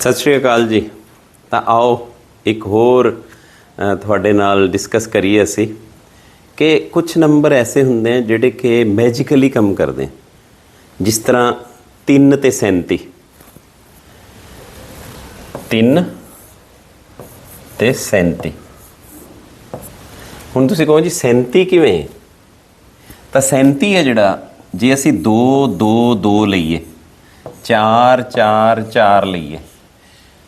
ਸਤਿ ਸ਼੍ਰੀ ਅਕਾਲ ਜੀ। ਤਾਂ ਆਓ ਇੱਕ ਹੋਰ ਤੁਹਾਡੇ ਨਾਲ ਡਿਸਕਸ ਕਰੀਏ ਅਸੀਂ ਕਿ ਕੁਝ ਨੰਬਰ ਐਸੇ ਹੁੰਦੇ ਆ ਜਿਹੜੇ ਕਿ ਮੈਜੀਕਲੀ ਕੰਮ ਕਰਦੇ ਜਿਸ ਤਰ੍ਹਾਂ 3 ਤੇ 37 3 ਤੇ 37 ਹੁਣ ਤੁਸੀਂ ਕਹੋ ਜੀ 37 ਕਿਵੇਂ ਤਾਂ 37 ਹੈ ਜਿਹੜਾ, ਜੇ ਅਸੀਂ 2 2 2 ਲਈਏ 4 4 4 ਲਈਏ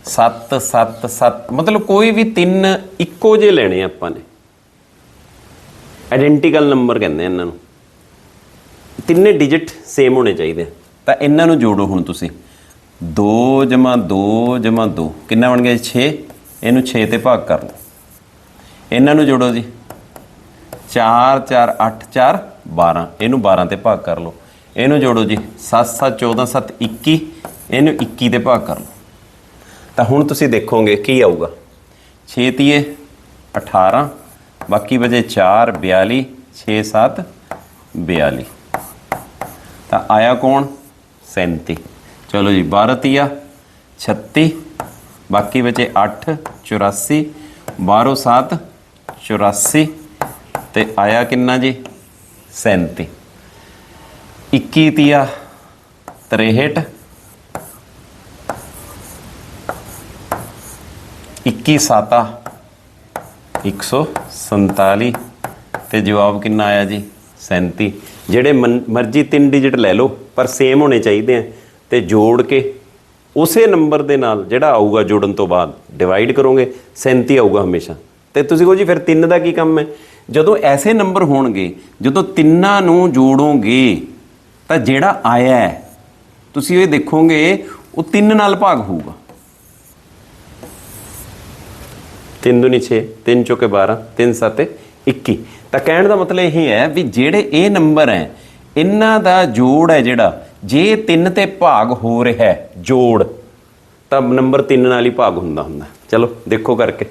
7 7 7 ਮਤਲਬ ਕੋਈ ਵੀ ਤਿੰਨ ਇੱਕੋ ਜਿਹੇ ਲੈਣੇ ਆ ਆਪਾਂ ਨੇ। ਆਇਡੈਂਟੀਕਲ ਨੰਬਰ ਕਹਿੰਦੇ ਇਹਨਾਂ ਨੂੰ। ਤਿੰਨੇ ਡਿਜਿਟ ਸੇਮ ਹੋਣੇ ਚਾਹੀਦੇ ਤਾਂ ਇਹਨਾਂ ਨੂੰ ਜੋੜੋ ਹੁਣ ਤੁਸੀਂ। 2 ਜਮਾ 2 ਜਮਾ 2 ਕਿੰਨਾ ਬਣ ਗਿਆ 6 ਇਹਨੂੰ 6 ਤੇ ਭਾਗ ਕਰ ਲਓ। ਇਹਨਾਂ ਨੂੰ ਜੋੜੋ ਜੀ। 4 4 8 4 12 ਇਹਨੂੰ 12 ਤੇ ਭਾਗ ਕਰ ਲਓ। ਇਹਨੂੰ ਜੋੜੋ ਜੀ। 7 7 14 7 21 ਇਹਨੂੰ 21 ਤੇ ਭਾਗ ਕਰ ਲਓ। ਤਾਂ ਹੁਣ ਤੁਸੀਂ ਦੇਖੋਗੇ ਕੀ ਆਊਗਾ। 6 ਤੀਏ 18 ਬਾਕੀ ਬਚੇ 4 42 6 7 42 ਤਾਂ ਆਇਆ ਕੌਣ? 37 ਚਲੋ ਜੀ 12 ਤੀਆ 36 ਬਾਕੀ ਬਚੇ 8 84 12 7 84 ਤੇ ਆਇਆ ਕਿੰਨਾ ਜੀ? 37 21 ਤੀਆ 63 21 ਸਾਤਾ 147 ਤੇ ਜਵਾਬ ਕਿੰਨਾ ਆਇਆ ਜੀ? 37 ਜਿਹੜੇ ਮਨ- ਮਰਜ਼ੀ ਤਿੰਨ ਡਿਜਿਟ ਲੈ ਲਓ, ਪਰ ਸੇਮ ਹੋਣੇ ਚਾਹੀਦੇ ਆ। ਤੇ ਜੋੜ ਕੇ ਉਸੇ ਨੰਬਰ ਦੇ ਨਾਲ ਜਿਹੜਾ ਆਊਗਾ ਜੋੜਨ ਤੋਂ ਬਾਅਦ ਡਿਵਾਈਡ ਕਰੋਗੇ 37 ਆਊਗਾ ਹਮੇਸ਼ਾ। ਤੇ ਤੁਸੀਂ ਕਹੋ ਜੀ, ਫਿਰ ਤਿੰਨ ਦਾ ਕੀ ਕੰਮ ਹੈ? ਜਦੋਂ ਐਸੇ ਨੰਬਰ ਹੋਣਗੇ, ਜਦੋਂ ਤਿੰਨਾਂ ਨੂੰ ਜੋੜੋਗੇ, ਤਾਂ ਜਿਹੜਾ ਆਇਆ ਤੁਸੀਂ ਇਹ ਦੇਖੋਗੇ, ਉਹ ਤਿੰਨ ਨਾਲ ਭਾਗ ਹੋਊਗਾ। 3 ਦੁਨੀ 6 3 ਚੌਕੇ 12 3 7 21 ਤਾਂ ਕਹਿਣ ਦਾ ਮਤਲਬ ਇਹ ਹੈ ਵੀ ਜਿਹੜੇ ਇਹ ਨੰਬਰ ਹੈ, ਇਹਨਾਂ ਦਾ ਜੋੜ ਹੈ ਜਿਹੜਾ, ਜੇ 3 ਤੇ ਭਾਗ ਹੋ ਰਿਹਾ ਹੈ, ਜੋੜ, ਤਾਂ ਨੰਬਰ 3 ਨਾਲ ਹੀ ਭਾਗ ਹੁੰਦਾ ਹੁੰਦਾ। ਚਲੋ, ਦੇਖੋ ਕਰਕੇ।